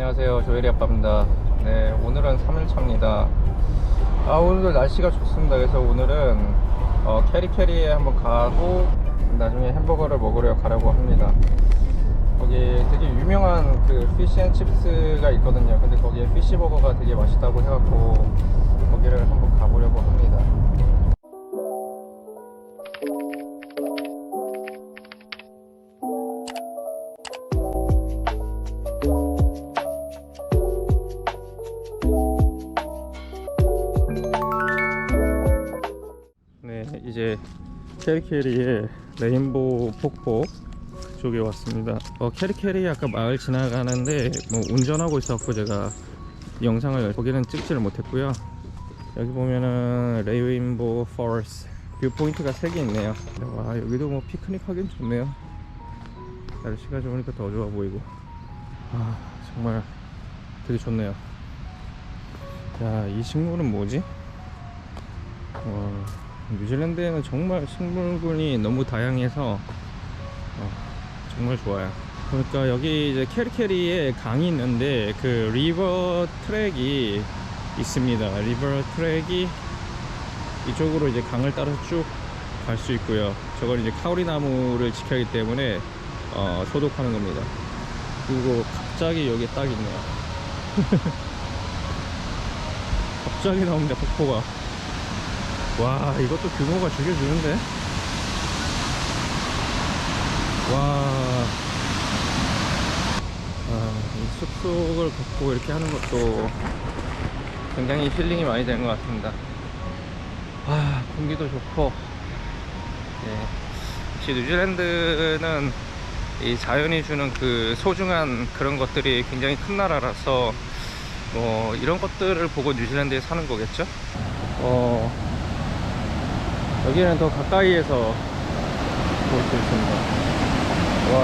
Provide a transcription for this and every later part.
안녕하세요. 조혜리 아빠입니다. 네 오늘은 3일차입니다. 아 오늘도 날씨가 좋습니다. 그래서 오늘은 어, 캐리캐리에 한번 가고 나중에 햄버거를 먹으러 가려고 합니다. 거기 되게 유명한 그 피시앤칩스가 있거든요. 근데 거기에 피시버거가 되게 맛있다고 해갖고 거기를 한번 가보려고 합니다 캐리캐리의 레인보우 폭포 쪽에 왔습니다. 어, 캐리캐리 아까 마을 지나가는데 뭐 운전하고 있었고 제가 영상을 거기는 찍지를 못했고요. 여기 보면은 레인보우 포레스트 뷰 포인트가 3개 있네요. 와 여기도 뭐 피크닉 하긴 좋네요. 날씨가 좋으니까 더 좋아 보이고. 아 정말 되게 좋네요. 야이 식물은 뭐지? 와, 뉴질랜드에는 정말 식물군이 너무 다양해서 어, 정말 좋아요. 그러니까 여기 이제 캐리캐리에 강이 있는데 그 리버 트랙이 있습니다. 리버 트랙이 이쪽으로 이제 강을 따라서 쭉 갈 수 있고요. 저걸 이제 카오리 나무를 지켜야 하기 때문에 어, 소독하는 겁니다. 그리고 갑자기 여기 딱 있네요. 갑자기 나옵니다, 폭포가. 와 이것도 규모가 죽여주는데? 와. 아, 이 숲속을 걷고 이렇게 하는 것도 굉장히 힐링이 많이 되는 것 같습니다. 와 공기도 좋고. 예. 역시 뉴질랜드는 이 자연이 주는 그 소중한 그런 것들이 굉장히 큰 나라라서 뭐 이런 것들을 보고 뉴질랜드에 사는 거겠죠? 어 여기는 더 가까이에서 볼 수 있습니다. 와,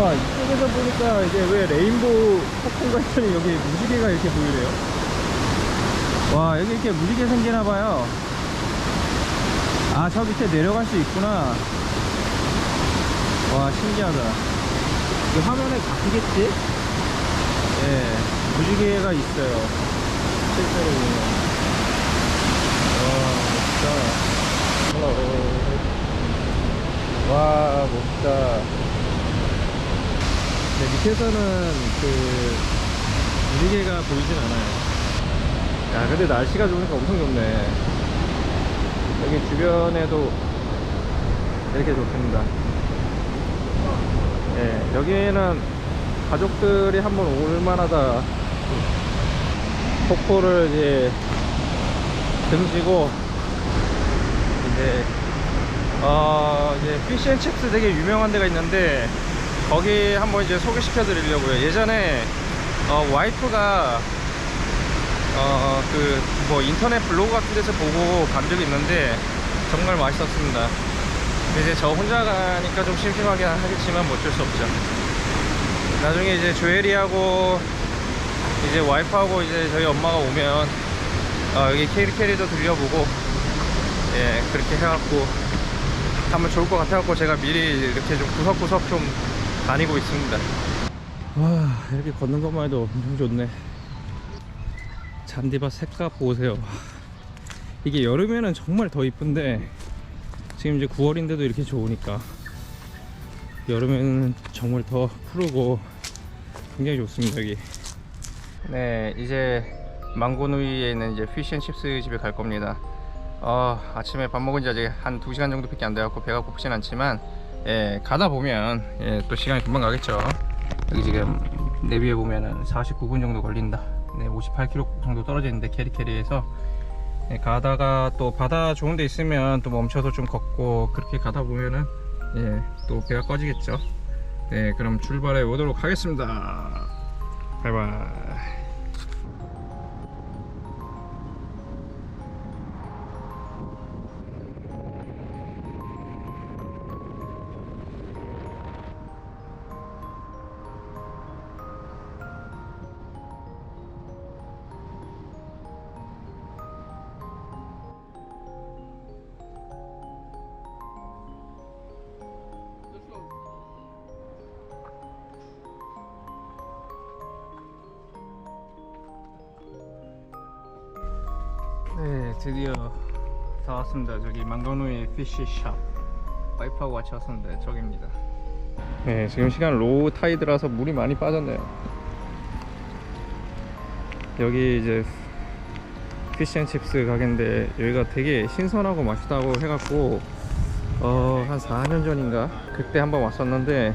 와 이쪽에서 보니까 이게 왜 레인보우 폭풍 같더니 여기 무지개가 이렇게 보이네요. 와 여기 이렇게 무지개 생기나봐요. 아 저 밑에 내려갈 수 있구나. 와 신기하다. 이 화면에 바뀌겠지? 예, 무지개가 있어요. 실제로 보면. 와 멋있다. 와 멋있다 네, 밑에서는 그 무지개가 보이진 않아요. 야 근데 날씨가 좋으니까 엄청 좋네. 여기 주변에도 이렇게 좋습니다. 예, 여기는 가족들이 한번 올만하다. 폭포를 이제 등지고 이제 어 이제 피시앤칩스 되게 유명한 데가 있는데 거기 한번 이제 소개시켜 드리려고요. 예전에 어 와이프가 어 그 뭐 인터넷 블로그 같은 데서 보고 간 적이 있는데 정말 맛있었습니다. 이제 저 혼자 가니까 좀 심심하게 하겠지만 뭐 어쩔 수 없죠. 나중에 이제 조엘이하고 이제 와이프하고 이제 저희 엄마가 오면 어, 여기 캐리 캐리도 들려보고 예 그렇게 해갖고 하면 좋을 것 같아갖고 제가 미리 이렇게 좀 구석구석 좀 다니고 있습니다. 와 이렇게 걷는 것만 해도 엄청 좋네. 잔디밭 색깔 보세요. 이게 여름에는 정말 더 이쁜데 지금 이제 9월인데도 이렇게 좋으니까 여름에는 정말 더 푸르고 굉장히 좋습니다 여기. 네 이제 망고누이에 있는 이제 피쉬앤칩스 집에 갈 겁니다. 어, 아침에 밥 먹은 지 아직 한 2시간 정도밖에 안 돼갖고 배가 고프진 않지만 예, 가다 보면 예, 또 시간이 금방 가겠죠. 여기 지금 내비에 보면은 49분 정도 걸린다. 네, 58km 정도 떨어져 있는데 캐리캐리에서 예, 가다가 또 바다 좋은 데 있으면 또 멈춰서 좀 걷고 그렇게 가다 보면은 예, 또 배가 꺼지겠죠. 네, 그럼 출발해 보도록 하겠습니다. 바이바이. 드디어 다 왔습니다. 저기 망건우의 피쉬샵. 와이프하고 같이 왔었는데 저기입니다. 네, 지금 시간 로우 타이드라서 물이 많이 빠졌네요. 여기 이제 피쉬앤칩스 가게인데 여기가 되게 신선하고 맛있다고 해갖고 어, 한 4년 전인가 그때 한번 왔었는데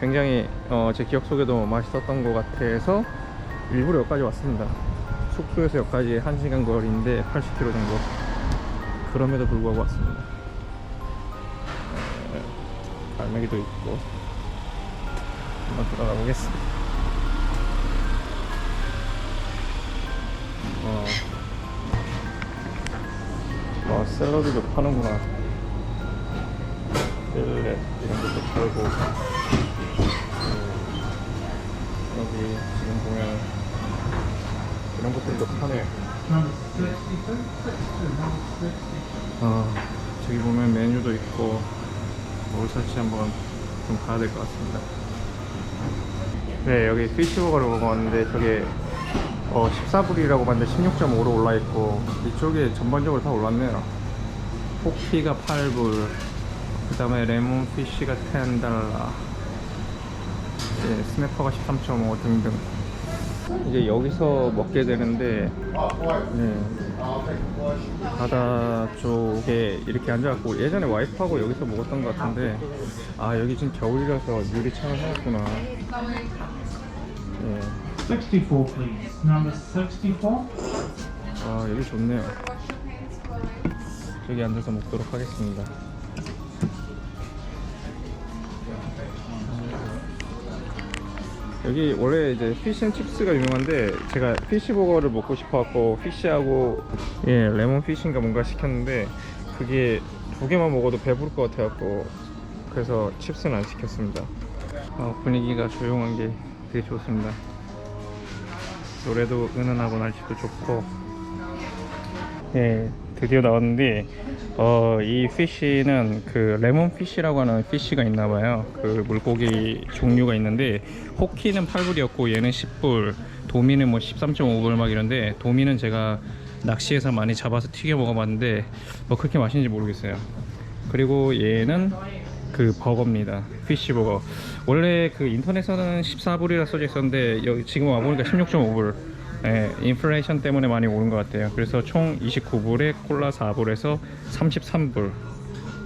굉장히 어, 제 기억 속에도 맛있었던 것 같아서 일부러 여기까지 왔습니다. 숙소에서 여기까지 1시간 거리인데 80km 정도. 그럼에도 불구하고 왔습니다. 네, 갈매기도 있고 한번 들어가 보겠습니다. 어, 어 샐러드도 파는구나. 샐레 이런 것도 팔고 음, 여기 지금 보면 이런 것들도 파네. 아 저기 보면 메뉴도 있고 뭘 설치 한번 좀 가야 될 것 같습니다. 네 여기 피시버거를 먹었는데 저게 어 14불이라고 봤는데 16.5로 올라 있고 이쪽에 전반적으로 다 올랐네요. 포키가 8불, 그 다음에 레몬 피쉬가 10달러, 네, 스냅퍼가 13.5 등등. 이제 여기서 먹게 되는데 네, 바다 쪽에 이렇게 앉아갖고 예전에 와이프하고 여기서 먹었던 것 같은데 아 여기 지금 겨울이라서 유리창을 해놨구나. 네. 64, please. Number 64. 아 여기 좋네요 저기 앉아서 먹도록 하겠습니다 여기 원래 이제 피쉬앤칩스가 유명한데 제가 피쉬버거를 먹고 싶어갖고 피쉬하고 예 레몬 피쉬인가 뭔가 시켰는데 그게 두 개만 먹어도 배부를 것 같아갖고 그래서 칩스는 안 시켰습니다. 어, 분위기가 조용한 게 되게 좋습니다. 노래도 은은하고 날씨도 좋고. 예 드디어 나왔는데 어, 이 피쉬는 그 레몬 피쉬라고 하는 피쉬가 있나 봐요 그 물고기 종류가 있는데 호키는 8불이었고 얘는 10불 도미는 뭐 13.5불 막 이런데 도미는 제가 낚시해서 많이 잡아서 튀겨 먹어봤는데 뭐 그렇게 맛있는지 모르겠어요 그리고 얘는 그 버거입니다. 피쉬 버거. 원래 그 인터넷에서는 14불이라 써져 있었는데 여기 지금 와보니까 16.5불. 예, 인플레이션 때문에 많이 오른 것 같아요. 그래서 총 29불에 콜라 4불에서 33불.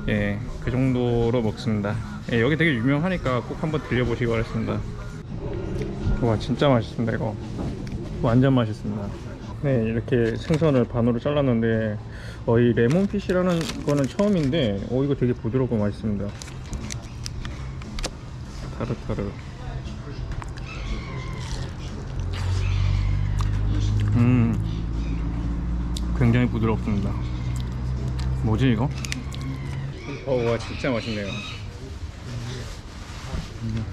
예, 그 정도로 먹습니다. 예, 여기 되게 유명하니까 꼭 한번 들려보시기 바랍니다. 와, 진짜 맛있습니다, 이거. 완전 맛있습니다. 네, 이렇게 생선을 반으로 잘랐는데, 어, 이 레몬피쉬라는 거는 처음인데, 어, 이거 되게 부드럽고 맛있습니다. 타르타르. 음, 굉장히 부드럽습니다. 뭐지 이거? 어, 와 진짜 맛있네요. 음.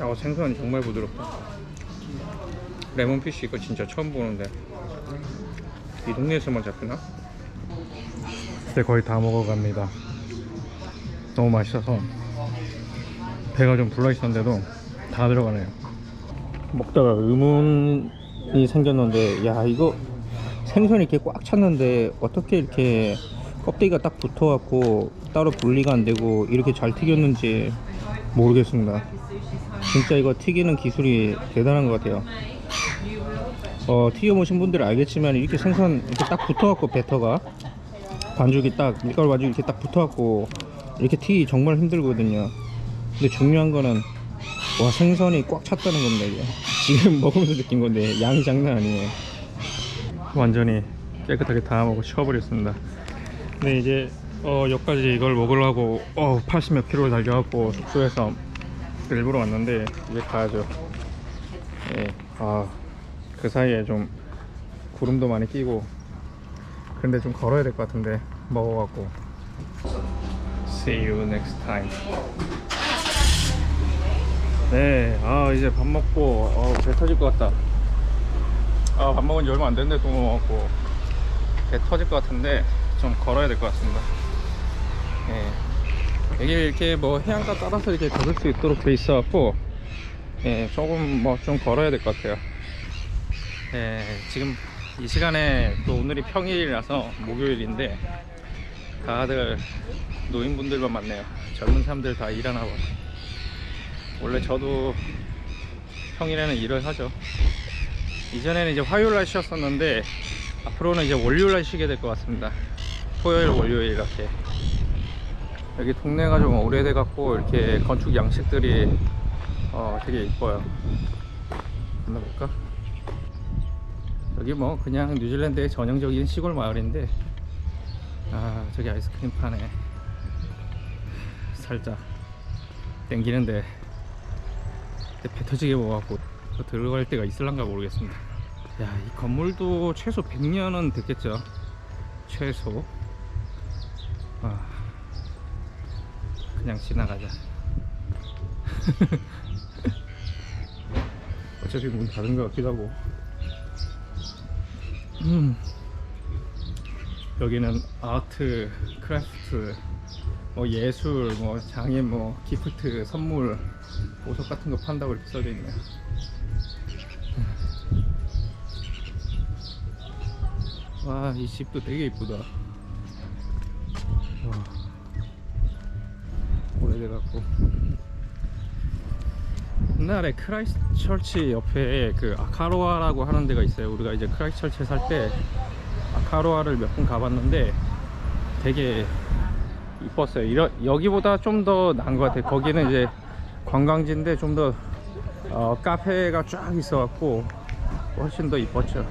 아, 생선이 정말 부드럽다. 레몬피쉬 이거 진짜 처음 보는데 이 동네에서만 잡히나? 네, 거의 다 먹어갑니다. 너무 맛있어서 배가 좀 불러 있었는데도 다 들어가네요. 먹다가 의문 이 생겼는데 야 이거 생선이 이렇게 꽉 찼는데 어떻게 이렇게 껍데기가 딱 붙어갖고 따로 분리가 안 되고 이렇게 잘 튀겼는지 모르겠습니다. 진짜 이거 튀기는 기술이 대단한 것 같아요. 어, 튀겨보신 분들은 알겠지만 이렇게 생선 이렇게 딱 붙어갖고 배터가 반죽이 딱 밀가루 반죽이 이렇게 딱 붙어갖고 이렇게 튀기 정말 힘들거든요. 근데 중요한 거는 와 생선이 꽉 찼다는 겁니다 이게 지금 먹으면서 느낀 건데 양이 장난 아니에요. 완전히 깨끗하게 다 먹고 치워버렸습니다. 네 이제 어 여기까지 이걸 먹으려고 어 80몇 킬로를 달려갖고 숙소에서 일부러 왔는데 이제 가야죠. 예, 아그 사이에 좀 구름도 많이 끼고 근데 좀 걸어야 될 것 같은데 먹어갖고 See you next time. 네, 아 이제 밥 먹고 어, 배 터질 것 같다. 아 밥 먹은 지 얼마 안 됐는데 또 먹었고 배 터질 것 같은데 좀 걸어야 될 것 같습니다. 예. 이게 이렇게 뭐 해안가 따라서 이렇게 걸을 수 있도록 돼 있어갖고 예, 조금 뭐 좀 걸어야 될 것 같아요. 예, 지금 이 시간에 또 오늘이 평일이라서 목요일인데 다들 노인분들만 많네요. 젊은 사람들 다 일하나 봐. 원래 저도 평일에는 일을 하죠. 이전에는 이제 화요일 날 쉬었었는데 앞으로는 이제 월요일 날 쉬게 될 것 같습니다. 토요일, 월요일 이렇게. 여기 동네가 좀 오래돼 갖고 이렇게 건축 양식들이 어, 되게 이뻐요. 만나볼까? 여기 뭐 그냥 뉴질랜드의 전형적인 시골 마을인데 아 저기 아이스크림 파네 살짝 땡기는데 배 터지게 먹어갖고 더 들어갈 데가 있을란가 모르겠습니다. 야 이 건물도 최소 100년은 됐겠죠? 최소. 아 그냥 지나가자. 어차피 문 닫은 것 같기도 하고. 음. 여기는 아트, 크래프트, 뭐 예술, 뭐 장인, 뭐 기프트, 선물, 보석 같은 거 판다고 이렇게 써져 있네요. 와, 이 집도 되게 이쁘다. 와, 오래돼갖고. 옛날에 크라이스트 철치 옆에 그 아카로아라고 하는 데가 있어요. 우리가 이제 크라이스트 철치에 살때 아카로아를 몇 번 가봤는데 되게 이뻤어요. 이러, 여기보다 좀 더 나은 것 같아요. 거기는 이제 관광지인데 좀더 어, 카페가 쫙 있어갖고 훨씬 더 이뻤죠.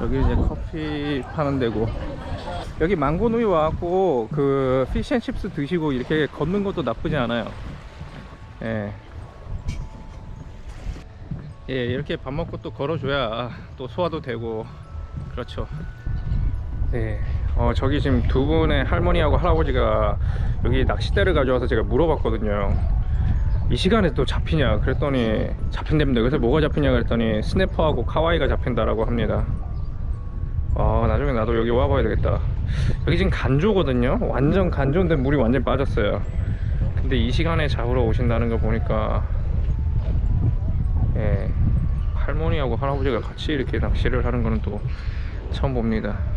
여기 이제 커피 파는 데고 여기 망고누이 와갖고 그 피쉬앤칩스 드시고 이렇게 걷는 것도 나쁘지 않아요. 예. 예, 이렇게 밥 먹고 또 걸어줘야 또 소화도 되고 그렇죠. 네, 어, 저기 지금 두 분의 할머니하고 할아버지가 여기 낚싯대를 가져와서 제가 물어봤거든요. 이 시간에 또 잡히냐 그랬더니 잡힌답니다. 그래서 뭐가 잡히냐 그랬더니 스네퍼하고 카와이가 잡힌다라고 합니다. 아, 나중에 나도 여기 와봐야 되겠다. 여기 지금 간조거든요. 완전 간조인데 물이 완전 빠졌어요. 근데 이 시간에 잡으러 오신다는 거 보니까 예, 할머니하고 할아버지가 같이 이렇게 낚시를 하는 거는 또 처음 봅니다.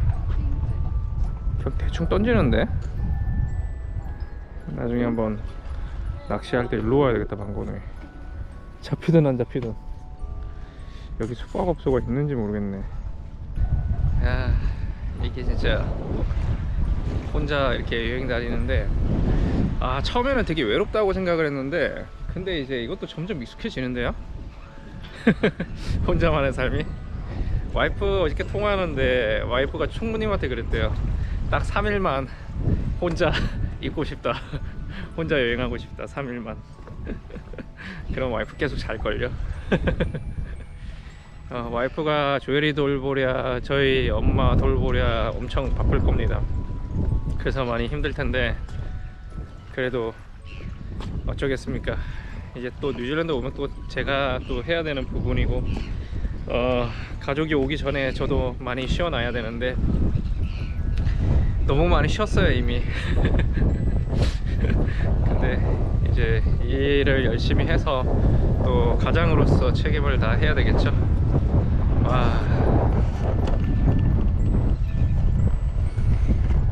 그냥 대충 던지는데? 나중에 한번 낚시할 때 일로 와야 되겠다, 방건에. 잡히든 안 잡히든. 여기 숙박업소가 있는지 모르겠네. 야, 이게 진짜 혼자 이렇게 여행 다니는데, 아, 처음에는 되게 외롭다고 생각을 했는데, 근데 이제 이것도 점점 익숙해지는데요? 혼자만의 삶이 와이프 어저께 통화하는데 와이프가 충무님한테 그랬대요 딱 3일만 혼자 있고 싶다. 혼자 여행하고 싶다. 3일만. 그럼 와이프 계속 잘걸요? 어, 와이프가 조엘이 돌보랴 저희 엄마 돌보랴 엄청 바쁠 겁니다. 그래서 많이 힘들 텐데 그래도 어쩌겠습니까? 이제 또 뉴질랜드 오면 또 제가 또 해야 되는 부분이고 어, 가족이 오기 전에 저도 많이 쉬어놔야 되는데 너무 많이 쉬었어요 이미. 근데 이제 이 일을 열심히 해서 또 가장으로서 책임을 다 해야 되겠죠? 와.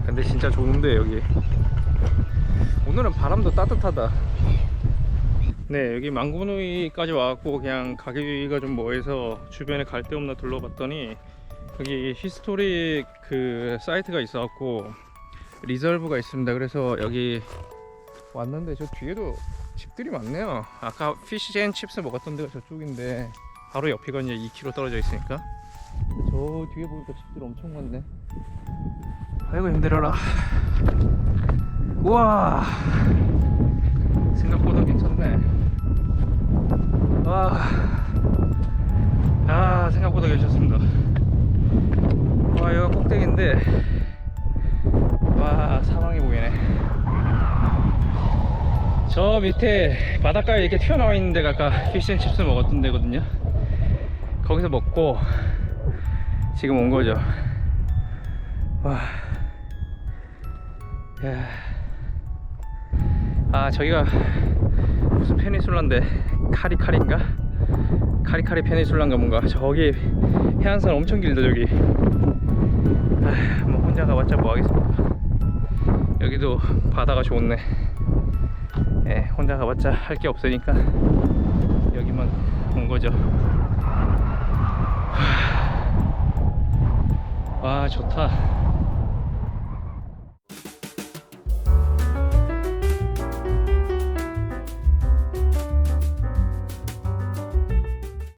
근데 진짜 좋은데 여기. 오늘은 바람도 따뜻하다. 네 여기 망고누이까지 와갖고 그냥 가기가 좀 뭐해서 주변에 갈 데 없나 둘러봤더니 여기 히스토릭 그 사이트가 있어갖고 리저브가 있습니다. 그래서 여기 왔는데 저 뒤에도 집들이 많네요. 아까 피시앤 칩스 먹었던 데가 저쪽인데 바로 옆이거든요. 2km 떨어져 있으니까. 저 뒤에 보니까 집들 엄청 많네. 아이고 힘들어라. 우와! 생각보다 괜찮네. 와, 아 생각보다 괜찮습니다. 와 여기 꼭대기인데 와 사방이 보이네. 저 밑에 바닷가에 이렇게 튀어나와 있는 데가 아까 피쉬앤칩스 먹었던 데거든요. 거기서 먹고 지금 온 거죠. 와, 야, 아 저기가 무슨 페니술라인데 카리카리인가? 카리카리 페니술란가 뭔가 저기 해안선 엄청 길다 저기. 아, 뭐 혼자 가봤자 뭐 하겠습니까? 여기도 바다가 좋네. 예, 혼자 가봤자 할 게 없으니까 여기만 온 거죠. 하, 와 좋다